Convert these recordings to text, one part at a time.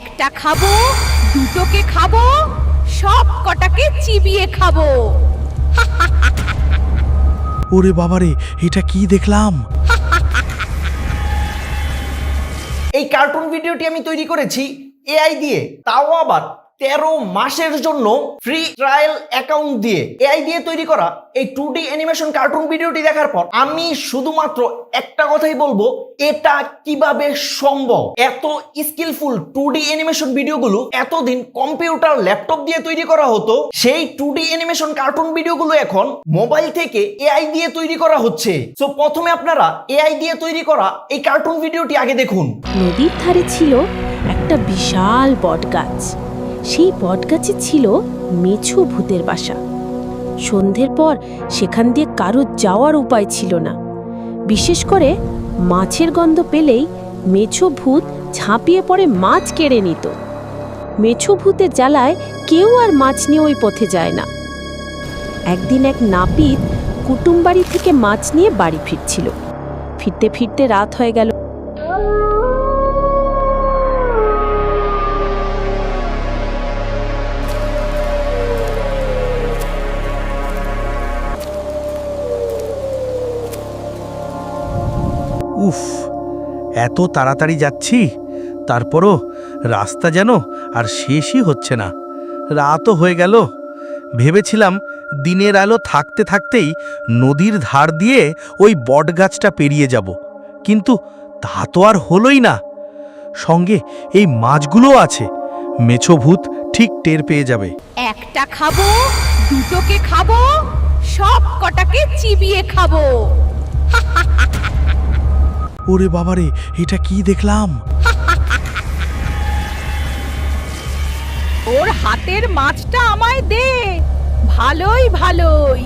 একটা খাব দুটোকে খাব সব কটাকে চিবিয়ে খাব। ওরে বাবারে এটা কি দেখলাম? এই কার্টুন ভিডিওটি আমি তৈরি করেছি এআই দিয়ে তাও আবার। তেরো মাসের জন্য ফ্রি ট্রায়াল অ্যাকাউন্ট দিয়ে এআই দিয়ে তৈরি করা এই টু ডি অ্যানিমেশন কার্টুন ভিডিওটি দেখার পর আমি শুধুমাত্র একটা কথাই বলব, এটা কীভাবে সম্ভব? এত স্কিলফুল টু ডি অ্যানিমেশন ভিডিওগুলো এতদিন কম্পিউটার ল্যাপটপ দিয়ে তৈরি করা হতো, সেই টু ডি অ্যানিমেশন কার্টুন ভিডিওগুলো এখন মোবাইল থেকে এআই দিয়ে তৈরি করা হচ্ছে। তো প্রথমে আপনারা এআই দিয়ে তৈরি করা এই কার্টুন ভিডিওটি আগে দেখুন। নদীর ধারে ছিল একটা বিশাল বটগাছ। সেই বটগাছে ছিল মেছো ভূতের বাসা। সন্ধ্যের পর সেখান দিয়ে কারও যাওয়ার উপায় ছিল না। বিশেষ করে মাছের গন্ধ পেলেই মেছো ভূত ঝাঁপিয়ে পড়ে মাছ কেড়ে নিত। মেছো ভূতের জ্বালায় কেউ আর মাছ নিয়ে ওই পথে যায় না। একদিন এক নাপিত কুটুমবাড়ি থেকে মাছ নিয়ে বাড়ি ফিরছিল। ফিরতে ফিরতে রাত হয়ে গেল। উফ, এত তাড়াতাড়ি যাচ্ছি? তারপরও রাস্তা যেন আর শেষই হচ্ছে না। রাতও হয়ে গেল। ভেবেছিলাম দিনের আলো থাকতে থাকতেই নদীর ধার দিয়ে ওই বটগাছটা পেরিয়ে যাব। কিন্তু তা তো আর হলোই না। সঙ্গে এই মাছগুলো আছে। মেছো ভূত ঠিক টের পেয়ে যাবে। একটা খাব, দুটোকে খাব সব কটাকে চিবিয়ে খাব। ওরে বাবারে এটা কি দেখলাম? ওর হাতের মাছটা আমায় দে। ভালোই ভালোই।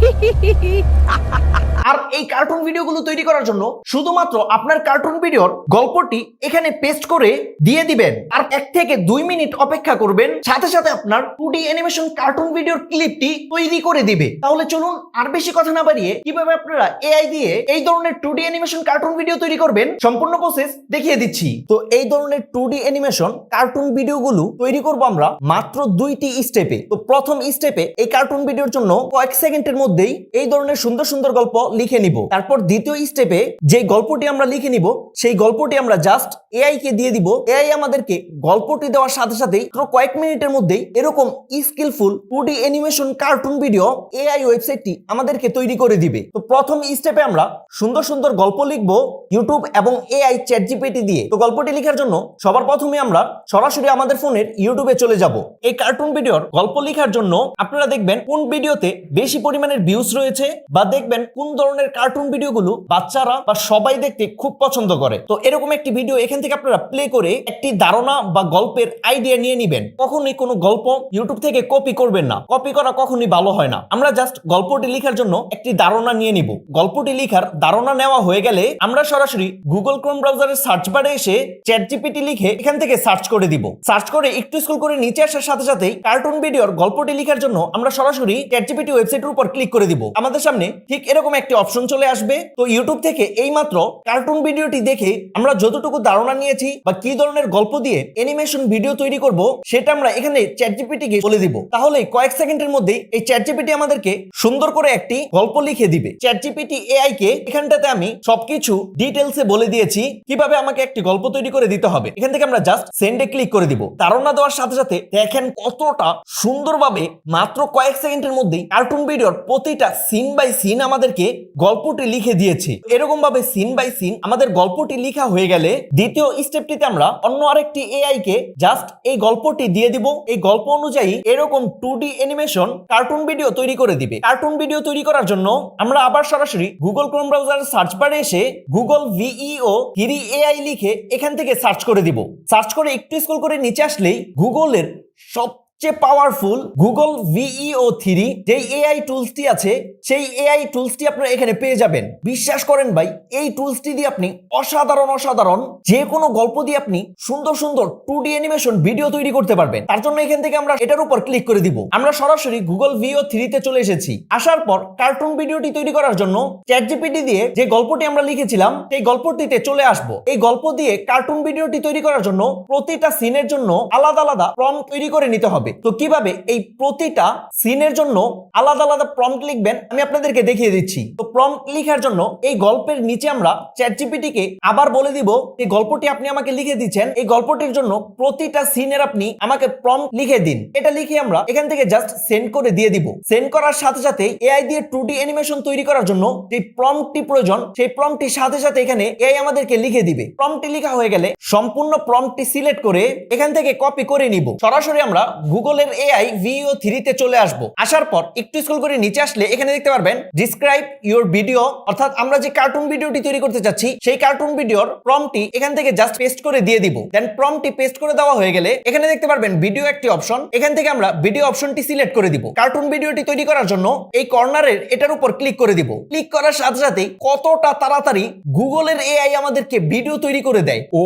আর এই কার্টুন ভিডিওগুলো তৈরি করার জন্য শুধুমাত্র আপনার কার্টুন ভিডিওর গল্পটি এখানে পেস্ট করে দিয়ে দিবেন। আর এক থেকে দুই মিনিট অপেক্ষা করবেন, সাথে সাথে আপনার টু অ্যানিমেশন কার্টুন ভিডিওর ক্লিপটি তৈরি করে দিবে। তাহলে চলুন আর বেশি কথা না বাড়িয়ে কীভাবে আপনারা এআই দিয়ে এই ধরনের টু অ্যানিমেশন কার্টুন ভিডিও তৈরি করবেন সম্পূর্ণ প্রসেস দেখিয়ে দিচ্ছি। তো এই ধরনের টু অ্যানিমেশন কার্টুন ভিডিওগুলো তৈরি করব আমরা মাত্র দুইটি স্টেপে তো প্রথম স্টেপে এই কার্টুন ভিডিওর জন্য কয়েক সেকেন্ডের মধ্যেই এই ধরনের সুন্দর সুন্দর গল্প লিখে নিব। তারপর দ্বিতীয় স্টেপে যে গল্পটি আমরা লিখে নিব, সেই গল্পটি আমরা জাস্ট এআই কে দিয়ে দিব। এআই আমাদেরকে গল্পটি দেওয়ার সাথে সাথেই কয়েক মিনিটের মধ্যেই এরকম skillful two D animation cartoon video AI ওয়েবসাইটটি আমাদেরকে তৈরি করে দিবে। তো প্রথম স্টেপে আমরা সুন্দর সুন্দর গল্প লিখব ইউটিউব এবং এআই চ্যাট জিপিটি দিয়ে। তো গল্পটি লেখার জন্য সবার প্রথমে আমরা সরাসরি আমাদের ফোনের ইউটিউবে চলে যাব। এই কার্টুন ভিডিওর গল্প লেখার জন্য আপনারা দেখবেন কোন ভিডিওতে বেশি পরিমাণের ভিউজ রয়েছে বা দেখবেন কোন ধরনের কার্টুন ভিডিওগুলো বাচ্চারা বা সবাই দেখতে খুব পছন্দ করে। তো এরকম একটি ভিডিও এখান থেকে আপনারা প্লে করে একটি ধারণা বা গল্পের আইডিয়া নিয়ে নিবেন। কখনোই কোনো গল্প ইউটিউব থেকে কপি করবেন না। কপি করা কখনোই ভালো হয় না। আমরা জাস্ট গল্পটি লেখার জন্য একটি ধারণা নিয়ে নিব। গল্পটি লেখার ধারণা নেওয়া হয়ে গেলে আমরা সরাসরি গুগল ক্রোম ব্রাউজারের সার্চ বারে এসে চ্যাট জিপিটি লিখে এখান থেকে সার্চ করে দিব। সার্চ করে একটু স্কুল করে নিচে আসার সাথে সাথেই কার্টুন ভিডিওর গল্পটি লেখার জন্য আমরা সরাসরি চ্যাট জিপিটি ওয়েবসাইটের উপর ক্লিক করে দিব। আমাদের সামনে ঠিক এরকম একটি অপশন চলে আসবে। তো ইউটিউব থেকে এই মাত্র কার্টুন ভিডিওটি দেখে আমরা যতটুকু ধারণা নিয়েছি বা কি ধরনের গল্প দিয়ে অ্যানিমেশন ভিডিও তৈরি করব, সেটা আমরা এখানে চ্যাট জিপিটিকে বলে দিব। তাহলে কয়েক সেকেন্ডের মধ্যেই এই চ্যাট জিপিটি আমাদেরকে সুন্দর করে একটি গল্প লিখে দিবে। চ্যাট জিপিটি এআই কে এখানটাতে আমি সবকিছু ডিটেলসে বলে দিয়েছি, কীভাবে আমাকে একটি গল্প তৈরি করে দিতে হবে। এখান থেকে আমরা জাস্ট সেন্ডে ক্লিক করে দিব। ধারণা দেওয়ার সাথে সাথে দেখেন কতটা সুন্দরভাবে মাত্র কয়েক সেকেন্ডের মধ্যেই কার্টুন ভিডিওর প্রতিটা সিন বাই সিন আমাদেরকে গল্পটি লিখে দিয়েছে। এরকম ভাবে সিন বাই সিন আমাদের গল্পটি লেখা হয়ে গেলে দ্বিতীয় স্টেপটিতে আমরা অন্য আরেকটি এআই কে জাস্ট এই গল্পটি দিয়ে দিব। এই গল্প অনুযায়ী এরকম two D animation cartoon video তৈরি করে দিবে। কার্টুন ভিডিও তৈরি করার জন্য আমরা আবার সরাসরি গুগল ক্রোম ব্রাউজার সার্চ বারে এসে গুগল ভিইও থ্রি এআই লিখে এখান থেকে সার্চ করে দিব। সার্চ করে একটু স্ক্রল করে নিচে আসলেই গুগলের সব সবচেয়ে পাওয়ারফুল গুগল ভিইও থ্রি যেই এআই টুলসটি আছে, সেই এআই টুলসটি আপনারা এখানে পেয়ে যাবেন। বিশ্বাস করেন ভাই, এই টুলসটি দিয়ে আপনি অসাধারণ অসাধারণ যে কোনো গল্প দিয়ে আপনি সুন্দর সুন্দর টু ডি অ্যানিমেশন ভিডিও তৈরি করতে পারবেন। তার জন্য এখান থেকে আমরা এটার উপর ক্লিক করে দিব। আমরা সরাসরি গুগল ভিও থ্রিতে চলে এসেছি। আসার পর কার্টুন ভিডিওটি তৈরি করার জন্য চ্যাট জিপিটি দিয়ে যে গল্পটি আমরা লিখেছিলাম, সেই গল্পটিতে চলে আসব। এই গল্প দিয়ে কার্টুন ভিডিওটি তৈরি করার জন্য প্রতিটা সিনের জন্য আলাদা আলাদা প্রম্পট তৈরি করে নিতে হবে। তো কীভাবে এই প্রতিটা সিনের জন্য আলাদা আলাদা প্রম্পট লিখবেন, আমি আপনাদেরকে দেখিয়ে দিচ্ছি। তো প্রম্পট লেখার জন্য এই গল্পের নিচে আমরা চ্যাট জিপিটিকে আবার বলে দিব, এই গল্পটি আপনি আমাকে লিখে দিচ্ছেন, এই গল্পটির জন্য প্রতিটা সিনের আপনি আমাকে প্রম্পট লিখে দিন। এটা লিখে আমরা এখান থেকে জাস্ট সেন্ড করে দিয়ে দিব। সেন্ড করার সাথে সাথে এআই দিয়ে টু ডি অ্যানিমেশন তৈরি করার জন্য যে প্রম্পটটি প্রয়োজন, সেই প্রম্পটটির সাথে সাথে এখানে এআই আমাদেরকে লিখে দিবে। প্রম্পটটি লেখা হয়ে গেলে সম্পূর্ণ প্রম্পটটি সিলেক্ট করে এখান থেকে কপি করে নিব। সরাসরি আমরা গুগলের এআই ভিও থ্রিতে চলে আসব। আসার পর একটু স্কুল করে নিচে আসলে এখানে দেখতে পারবেন ডিসক্রাইব ইউর ভিডিও অর্থাৎ আমরা যে কার্টুন ভিডিওটি তৈরি করতে চাচ্ছি, সেই কার্টুন ভিডিওর প্রম্পটটি এখান থেকে জাস্ট পেস্ট করে দিয়ে দিব। দেন প্রম্পটটি পেস্ট করে দেওয়া হয়ে গেলে এখানে দেখতে পারবেন ভিডিও একটি অপশন এখান থেকে আমরা ভিডিও অপশনটি সিলেক্ট করে দিব। কার্টুন ভিডিওটি তৈরি করার জন্য এই কর্নারের এটার উপর ক্লিক করে দিব। ক্লিক করার সাথে সাথে কতটা তাড়াতাড়ি গুগলের এআই আমাদেরকে ভিডিও তৈরি করে দেয়। ও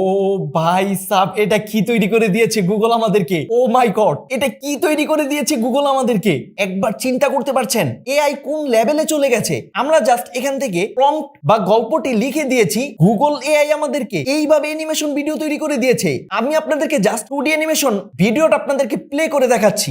ভাই সাব, এটা কি তৈরি করে দিয়েছে গুগল আমাদেরকে? ও মাই গড এটা কি তৈরি করে দিয়েছে গুগল আমাদেরকে? একবার চিন্তা করতে পারছেন? এআই কোন লেভেলে চলে গেছে? আমরা জাস্ট এখান থেকে প্রম্পট বা গল্পটি লিখে দিয়েছি গুগল এআই আমাদেরকে। এইভাবে অ্যানিমেশন ভিডিও তৈরি করে দিয়েছে। আমি আপনাদেরকে জাস্ট টু অ্যানিমেশন ভিডিওটা আপনাদেরকে প্লে করে দেখাচ্ছি।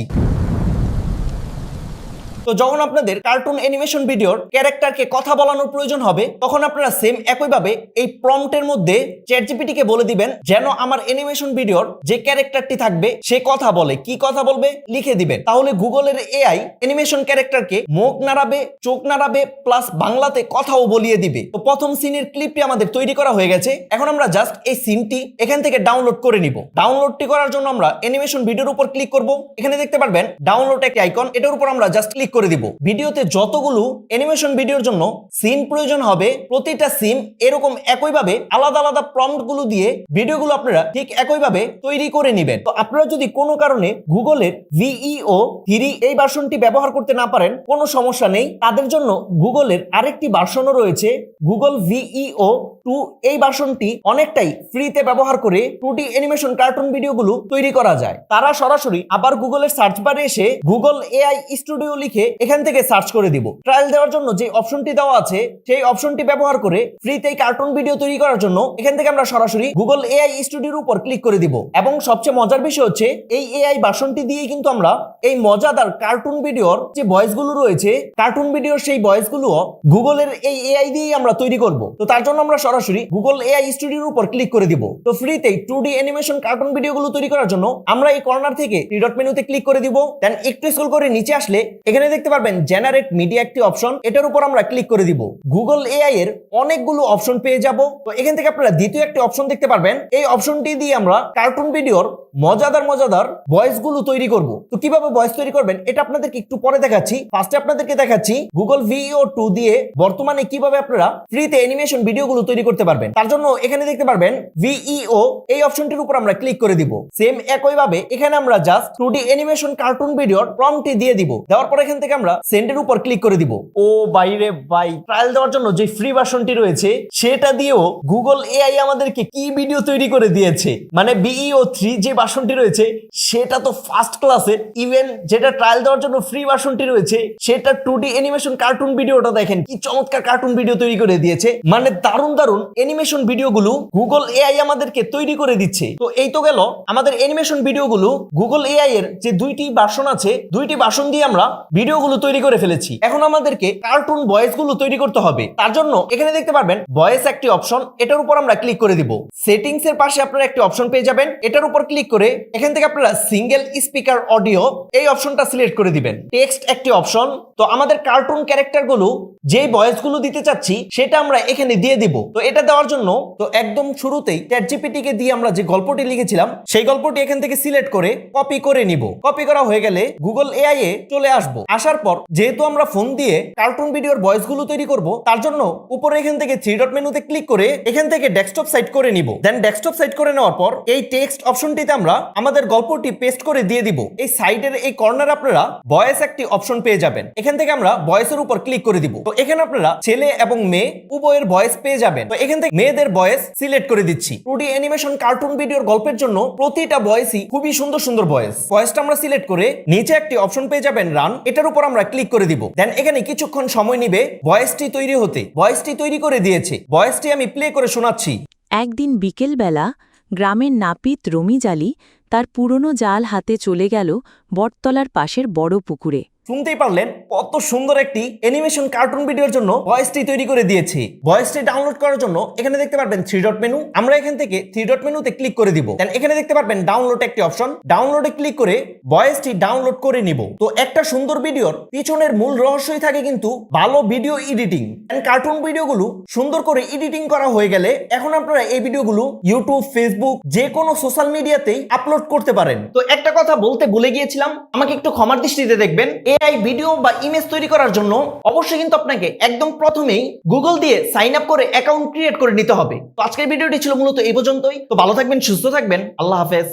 তো যখন আপনাদের কার্টুন অ্যানিমেশন ভিডিওর ক্যারেক্টারকে কথা বলানোর প্রয়োজন হবে, তখন আপনারা সেম একইভাবে এই প্রম্পটের মধ্যে চ্যাট জিপিটিকে বলে দিবেন, যেন আমার অ্যানিমেশন ভিডিওর যে ক্যারেক্টারটি থাকবে, সে কথা বলে। কি কথা বলবে? লিখে দিবেন। তাহলে গুগলের এআই অ্যানিমেশন ক্যারেক্টারকে মুখ নাড়াবে, চোখ নাড়াবে প্লাস বাংলাতে কথাও বলিয়ে দিবে। তো প্রথম সিনের ক্লিপটি আমাদের তৈরি করা হয়ে গেছে। এখন আমরা জাস্ট এই সিনটি এখান থেকে ডাউনলোড করে নিব। ডাউনলোডটি করার জন্য আমরা অ্যানিমেশন ভিডিওর উপর ক্লিক করব। এখানে দেখতে পারবেন ডাউনলোড একটি আইকন এটার উপর আমরা জাস্ট ক্লিক করে দিব। ভিডিওতে যতগুলো অ্যানিমেশন ভিডিওর জন্য সিন প্রয়োজন হবে, প্রতিটা সিন এরকম একইভাবে আলাদা আলাদা প্রম্পটগুলো দিয়ে ভিডিওগুলো আপনারা ঠিক একইভাবে তৈরি করে নেবেন। তো আপনারা যদি কোনো কারণে গুগলের ভিইও থ্রি এই ভার্সনটি ব্যবহার করতে না পারেন, কোনো সমস্যা নেই। তাদের জন্য গুগলের আরেকটি ভার্সনও রয়েছে। গুগল ভিইও টু এই ভার্সনটি অনেকটাই ফ্রিতে ব্যবহার করে টু ডি অ্যানিমেশন কার্টুন ভিডিওগুলো তৈরি করা যায়। তারা সরাসরি আবার গুগলের সার্চ বারে এসে গুগল এআই স্টুডিও লিখে এখান থেকে সার্চ করে দিব। ট্রায়াল দেওয়ার জন্য যে অপশনটি দেওয়া আছে, সেই অপশনটি ব্যবহার করে ফ্রিতে কার্টুন ভিডিও তৈরি করার জন্য এখান থেকে আমরা সরাসরি গুগল এআই স্টুডিওর উপর ক্লিক করে দিব। এবং সবচেয়ে মজার বিষয় হচ্ছে, এই এআই ভার্সনটি দিয়েই কিন্তু আমরা এই মজাদার কার্টুন ভিডিওর যে ভয়েসগুলো রয়েছে কার্টুন ভিডিওর সেই ভয়েসগুলো গুগলের এই এআই দিয়েই আমরা তৈরি করব। তো তার জন্য আমরা সরাসরি গুগল এআই স্টুডিওর উপর ক্লিক করে দিব। তো ফ্রিতেই টু ডি অ্যানিমেশন কার্টুন ভিডিওগুলো তৈরি করার জন্য আমরা এই কর্নার থেকে থ্রি মেনুতে ক্লিক করে দিব। দেন একটু স্ক্রল করে নিচে আসলে এখানে দেখতে পারবেন জেনারেট মিডিয়া একটি অপশন এটার উপর আমরা ক্লিক করে দিব। গুগল এআই এর অনেকগুলো অপশন পেয়ে যাব। তো এখান থেকে আপনারা দ্বিতীয় একটি অপশন দেখতে পারবেন। এই অপশনটি দিয়ে আমরা কার্টুন ভিডিওর মজাদার মজাদার ভয়েসগুলো তৈরি করব। তো কীভাবে ভয়েস তৈরি করবেন? এটা আপনাদেরকে একটু পরে দেখাচ্ছি। ফার্স্টে আপনাদেরকে দেখাচ্ছি গুগল ভিও টু দিয়ে বর্তমানে কীভাবে আপনারা ফ্রিতে অ্যানিমেশন ভিডিওগুলো তৈরি করতে পারবেন। তার জন্য এখানে দেখতে পারবেন ভিইও এই অপশনটির উপর আমরা ক্লিক করে দিব। সেম একইভাবে এখানে আমরা just two D animation cartoon ভিডিওর প্রম্পটি দিয়ে দিব। দেওয়ার পর এখান থেকে আমরা সেন্ডের উপর ক্লিক করে দিব। ও বাইরে বাই। ট্রায়াল দেওয়ার জন্য যে ফ্রি ভার্সনটি রয়েছে, সেটা দিয়েও গুগল এআই আমাদেরকে কি ভিডিও তৈরি করে দিয়েছে? মানে বিইও থ্রি যে ভার্সনটি রয়েছে, সেটা তো ফার্স্ট ক্লাসের ইভেন যেটা ট্রায়াল দেওয়ার জন্য ফ্রি ভার্সনটি রয়েছে, সেটা টু ডি অ্যানিমেশন কার্টুন ভিডিওটা দেখেন, কি চমৎকার কার্টুন ভিডিও তৈরি করে দিয়েছে। মানে দারুণ দারুণ অ্যানিমেশন ভিডিওগুলো গুগল এআই আমাদেরকে তৈরি করে দিচ্ছে। তো এই তো গেল আমাদের অ্যানিমেশন ভিডিওগুলো গুগল এআই এর যে দুইটি ভার্সন আছে, দুইটি ভার্সন দিয়ে আমরা ভিডিওগুলো তৈরি করে ফেলেছি। এখন আমাদেরকে কার্টুন ভয়েসগুলো তৈরি করতে হবে। তার জন্য এখানে দেখতে পারবেন ভয়েস একটি অপশন এটার উপর আমরা ক্লিক করে দিব। সেটিংস এর পাশে আপনারা একটি অপশন পেয়ে যাবেন, এটার উপর ক্লিক করে এখান থেকে আপনারা সিঙ্গেল স্পিকার অডিও এই অপশনটা সিলেক্ট করে দিবেন। টেক্সট একটি অপশন তো আমাদের কার্টুন ক্যারেক্টারগুলো যেই ভয়েসগুলো দিতে চাচ্ছি, সেটা আমরা এখানে দিয়ে দিব। তো এটা দেওয়ার জন্য, তো একদম শুরুতেই চ্যাট জিপিটি কে দিয়ে আমরা যে গল্পটি লিখেছিলাম, সেই গল্পটি এখান থেকে সিলেক্ট করে কপি করে নিব। কপি করা হয়ে গেলে গুগল এআই এ চলে আসব। আসার পর যেহেতু আমরা ফোন দিয়ে কার্টুন ভিডিওর ভয়েসগুলো তৈরি করব, তার জন্য উপরে এখান থেকে থ্রি ডট মেনুতে ক্লিক করে এখান থেকে ডেস্কটপ সাইট করে নিব। দেন ডেস্কটপ সাইট করে নেওয়ার পর এই টেক্সট অপশনটিতে আমরা আমাদের গল্পটি পেস্ট করে দিয়ে দিব। এই সাইডের এই কর্নার আপনারা ভয়েস একটি অপশন পেয়ে যাবেন। এখান থেকে আমরা ভয়েসের উপর ক্লিক করে দিব। তো এখানে আপনারা ছেলে এবং মেয়ে উভয়ের ভয়েস পেয়ে যাবেন। তো এখান থেকে মেয়েদের ভয়েস সিলেক্ট করে দিচ্ছি। টুডি অ্যানিমেশন কার্টুন ভিডিওর গল্পের জন্য প্রতিটা ভয়েসই খুবই সুন্দর সুন্দর ভয়েস ভয়েসটা আমরা সিলেক্ট করে নিচে একটি অপশন পেয়ে যাবেন রান এটার উপর আমরা ক্লিক করে দিব। দেন এখানে কিছুক্ষণ সময় নিবে ভয়েসটি তৈরি হতে। ভয়েসটি তৈরি করে দিয়েছে। ভয়েসটি আমি প্লে করে শোনাচ্ছি। একদিন বিকেলবেলা গ্রামের নাপিত রমিজালি তার পুরনো জাল হাতে চলে গেল বটতলার পাশের বড় পুকুরে। শুনতেই পারলেন কত সুন্দর একটি অ্যানিমেশন কার্টুন ভিডিওর জন্য ভয়েসটি তৈরি করে দিয়েছি। ভয়েসটি ডাউনলোড করার জন্য এখানে দেখতে পারবেন থ্রি ডট মেনু। আমরা এখান থেকে থ্রি ডট মেনুতে ক্লিক করে দিব। দেন এখানে দেখতে পারবেন ডাউনলোড একটি অপশন। ডাউনলোডে ক্লিক করে ভয়েসটি ডাউনলোড করে নিব। তো একটা সুন্দর ভিডিওর পিছনের মূল রহস্যই থাকে কিন্তু ভালো ভিডিও এডিটিং। কার্টুন ভিডিওগুলো সুন্দর করে এডিটিং করা হয়ে গেলে এখন আপনারা এই ভিডিওগুলো ইউটিউব ফেসবুক যে কোনো সোশ্যাল মিডিয়াতেই আপলোড করতে পারেন। তো একটা কথা বলতে ভুলে গিয়েছিলাম আমাকে একটু ক্ষমার দৃষ্টিতে দেখবেন। এআই ভিডিও বা ইমেজ তৈরি করার জন্য অবশ্যই কিন্তু আপনাকে একদম প্রথমেই গুগল দিয়ে সাইন আপ করে অ্যাকাউন্ট ক্রিয়েট করে নিতে হবে। তো আজকের ভিডিওটি ছিল মূলত এই পর্যন্তই। তো ভালো থাকবেন, সুস্থ থাকবেন। আল্লাহ হাফেজ।